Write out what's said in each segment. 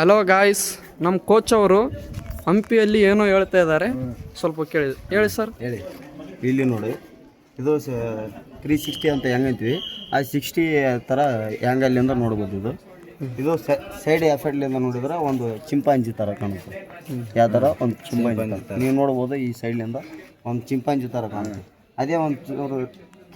Hello guys ನಮ್ಮ coach ಅವರು ಹಂಪಿಯಲ್ಲಿ ಏನೋ ಹೇಳ್ತಾ ಇದ್ದಾರೆ. ಸ್ವಲ್ಪ ಕೇಳಿ. ಹೇಳಿ ಸರ್ ಹೇಳಿ. ಇಲ್ಲಿ ನೋಡಿ. ಇದು ತ್ರೀ ಸಿಕ್ಸ್ಟಿ ಅಂತ ಹೆಂಗಂತೀವಿ ಆ ಸಿಕ್ಸ್ಟಿ ಥರ ಆ್ಯಂಗಲ್ಲಿಂದ ನೋಡ್ಬೋದು ಇದು. ಇದು ಸೈಡ್ ಎಫೆಕ್ಟ್ಲಿಂದ ನೋಡಿದ್ರೆ ಒಂದು ಚಿಂಪಾಂಜಿ ಥರ ಕಾಣುತ್ತೆ. ಯಾವ ಥರ ಒಂದು ಚಿಂಪಾಂಜಿ ನೀವು ನೋಡ್ಬೋದು ಈ ಸೈಡ್ಲಿಂದ ಒಂದು ಚಿಂಪಾಂಜಿ ಥರ ಕಾಣುತ್ತೆ. ಅದೇ ಒಂದು ಚೂರು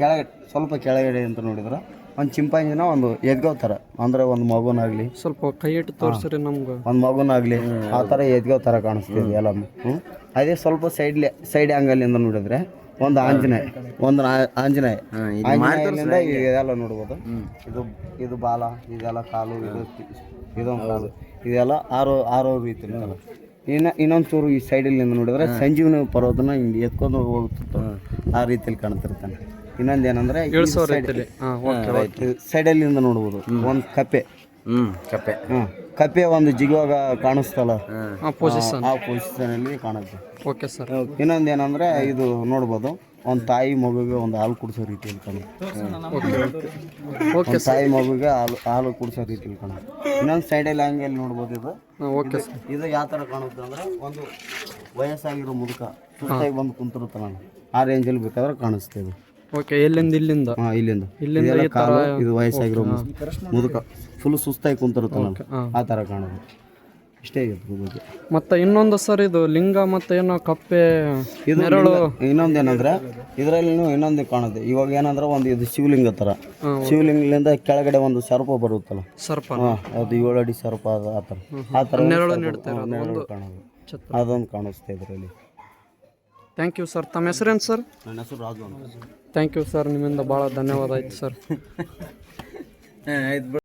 ಕೆಳಗಡೆ ಸ್ವಲ್ಪ ಕೆಳಗಡೆ ಅಂತ ನೋಡಿದ್ರೆ ಒಂದು ಚಿಂಪಾಂಜಿನ ಒಂದು ಎದ್ಗೋ ಥರ ಅಂದರೆ ಒಂದು ಮಗುನಾಗಲಿ. ಸ್ವಲ್ಪ ಕೈ ಇಟ್ಟು ತೋರಿಸ್ರಿ ನಮ್ಗೆ. ಒಂದು ಮಗುನಾಗಲಿ. ಆ ಥರ ಎದ್ಗೋ ಥರ ಕಾಣಿಸ್ತಿದೆ ಎಲ್ಲ ಹ್ಞೂ ಅದೇ ಸ್ವಲ್ಪ ಸೈಡ್ ಸೈಡ್ ಆ್ಯಂಗಲಿಂದ ನೋಡಿದ್ರೆ ಒಂದು ಆಂಜನೇಯ ಒಂದು ಆ- ಆಂಜನೇಯ. ಆಂಜನೇಯದಿಂದ ಇದೆಲ್ಲ ನೋಡ್ಬೋದು. ಇದು ಇದು ಬಾಲ ಇದೆಲ್ಲ ಕಾಲು ಇದು ಇದೊಂದು ಕಾಲು. ಇದೆಲ್ಲ ಆರೋ ಆರೋ ರೀತಿ ಇನ್ನ ಇನ್ನು ಇನ್ನೊಂದು ಚೂರು ಈ ಸೈಡಲ್ಲಿಂದ ನೋಡಿದ್ರೆ ಸಂಜೀವನ ಪರ್ವತನ ಹಿಂಗೆ ಎತ್ಕೊಂಡು ಹೋಗ್ತಿರ್ತಾನೆ ಆ ರೀತಿಯಲ್ಲಿ ಕಾಣ್ತಿರ್ತಾನೆ. ಇನ್ನೊಂದು ಏನಂದ್ರೆ ಹಾಂ ಓಕೆ ಸೈಡಲ್ಲಿಂದ ನೋಡ್ಬೋದು. ಒಂದು ಕಪ್ಪೆ. ಹ್ಮ್ ಕಪ್ಪೆ. ಕಪ್ಪೆ ಒಂದು ಜಿಗುವಾಗ ಕಾಣಿಸ್ತಲ್ಲ. ಆ ಪೊಸಿಷನ್ ಆ ಪೊಸಿಷನಲ್ಲಿ ಕಾಣುತ್ತೆ. ಓಕೆ ಸರ್ ಇನ್ನೊಂದು ಏನಂದ್ರೆ ಇದು ನೋಡ್ಬೋದು. ಒಂದು ತಾಯಿ ಮಗುಗೆ ಒಂದು ಹಾಲು ಕುಡಿಸೋ ರೀತಿ ಕಾಣುತ್ತೆ ಓಕೆ ಓಕೆ ಓಕೆ ಒಂದು ತಾಯಿ ಮಗುಗೆ ಹಾಲು ಹಾಲು ಕುಡಿಸೋ ರೀತಿ ಕಾಣುತ್ತೆ ಇನ್ನೊಂದು ಸೈಡಲ್ಲಿ ಹಂಗೆಲ್ಲಿ ನೋಡ್ಬೋದು ಇದು. ಓಕೆ ಸರ್ ಇದು ಯಾವ ತರ ಕಾಣುತ್ತೆ ಅಂದ್ರೆ ಒಂದು ವಯಸ್ಸಾಗಿರೋ ಮುದುಕ ಸುಸ್ತಾಗಿ ಬಂದು ಕುಂತಿರುತ್ತೆ ನಾನು ಆ ರೇಂಜಲ್ಲಿ ಬೇಕಾದ್ರೆ ಕಾಣಿಸ್ತೇವೆ ಓಕೆ ಎಲ್ಲಿಂದ ಇಲ್ಲಿಂದ? ಹಾ ಇಲ್ಲಿಂದ. ಇಲ್ಲಿಂದ ಇದೆಲ್ಲ ಕಾಲು ಇದು ವಯಸ್ಸಾಗಿರೋ ಮುದುಕ ಫುಲ್ ಸುಸ್ತಾಗಿ ಕುಂತಿರುತ್ತೆ ನಾನು ಆ ಥರ ಕಾಣೋದು. ಇಷ್ಟೇ ಬಗ್ಗೆ. ಮತ್ತೆ ಇನ್ನೊಂದು ಸರ್ ಇದು ಲಿಂಗ ಮತ್ತೆ ಏನೋ ಕಪ್ಪೆ ಇದು ನೆರಳು. ಇನ್ನೊಂದು ಏನಂದ್ರೆ ಇದರಲ್ಲಿ ಇನ್ನೊಂದು ಕಾಣುತ್ತೆ. ಇವಾಗ ಏನಂದ್ರೆ ಒಂದು ಇದು ಶಿವಲಿಂಗ ತರ. ಶಿವಲಿಂಗದಿಂದ ಕೆಳಗಡೆ ಒಂದು ಸರ್ಪ ಬರುತ್ತಲ್ಲ. ಸರ್ಪ. ಹಾಂ ಅದು ಏಳು ಅಡಿ ಸರ್ಪ ಅದು ಆ ಥರ ಆ ಥರ ನೆರಳು ಸರ್ಪ, ನೀಡ್ತಾ ಕಾಣೋದು ಅದೊಂದು ಕಾಣಿಸ್ತಾ ಇದರಲ್ಲಿ. ಥ್ಯಾಂಕ್ ಯು ಸರ್ ತಮ್ಮ ಹೆಸರೇನು ಸರ್ ನನ್ನ ಹೆಸರು ರಾಜು ಅಂತ. ಥ್ಯಾಂಕ್ ಯು ಸರ್ ನಿಮ್ಮಿಂದ ಭಾಳ ಧನ್ಯವಾದ ಆಯ್ತು ಸರ್ ಆಯ್ತು